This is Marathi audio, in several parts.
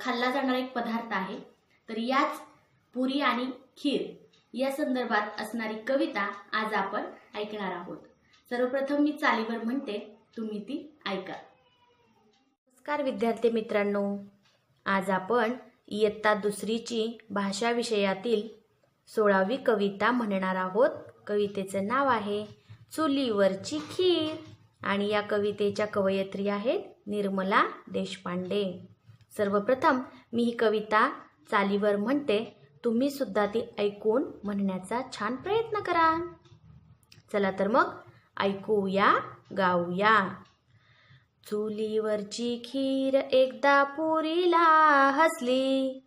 खाल्ला जाणारा एक पदार्थ आहे. तर याच पुरी आणि खीर या संदर्भात असणारी कविता आज आपण ऐकणार आहोत. सर्वप्रथम मी चालीवर म्हणते तुम्ही ती ऐका. नमस्कार विद्यार्थी मित्रांनो आज आपण इयत्ता दुसरीची भाषा विषयातील सोळावी कविता म्हणणार आहोत. कवितेचं नाव आहे चुलीवरची खीर. आणि या कवितेच्या कवयित्री आहेत निर्मला देशपांडे. सर्वप्रथम मी ही कविता चालीवर म्हणते. तुम्ही सुद्धा ती ऐकून म्हणण्याचा छान प्रयत्न करा. चला तर मग ऐकूया गाऊया. चुलीवरची खीर एकदा पुरीला हसली.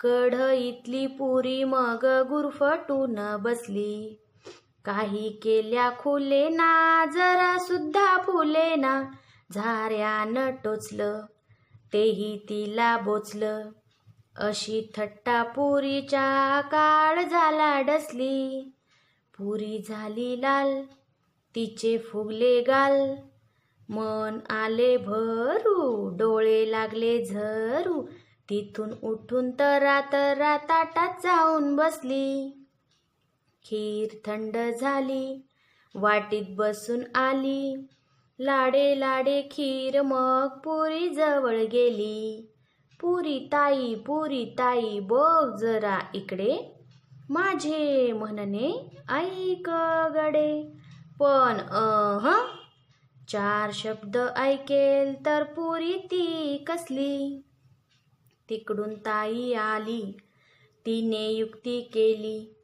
कढईतली पुरी मग गुरफटून बसली. काही केल्या खुले ना जरा सुद्धा फुले ना झाऱ्यानं टोचलं. तेही तिला बोचलं. अशी थट्टा पुरीच्या काळ झाला डसली. पुरी झाली लाल तिचे फुगले गाल. मन आले भरू डोळे लागले झरू. तिथून उठून तरा तरा ताटात जाऊन बसली. खीर थंड झाली वाटीत बसून आली. लाडे लाडे खीर मग पुरी जवळ गेली. पुरी ताई पुरी ताई बघ जरा इकडे. माझे म्हणणे ऐक गडे. पण अह चार शब्द ऐकेल तर पुरी ती कसली? तिकडून ताई आली. तिने युक्ती केली.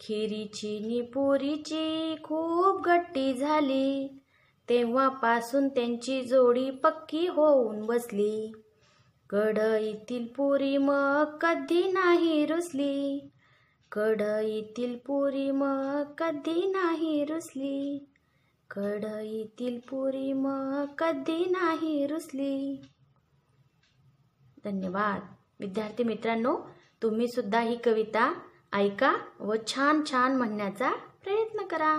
खिरीची नि पुरीची खूप गट्टी झाली. तेव्हापासून त्यांची जोडी पक्की होऊन बसली. कढईतील पुरी मग कधी नाही रुसली. कढईतील पुरी मग कधी नाही रुसली. कढईतील पुरी मग कधी नाही रुसली. धन्यवाद. विद्यार्थी मित्रांनो तुम्ही सुद्धा ही कविता ऐका व छान छान म्हणण्याचा प्रयत्न करा.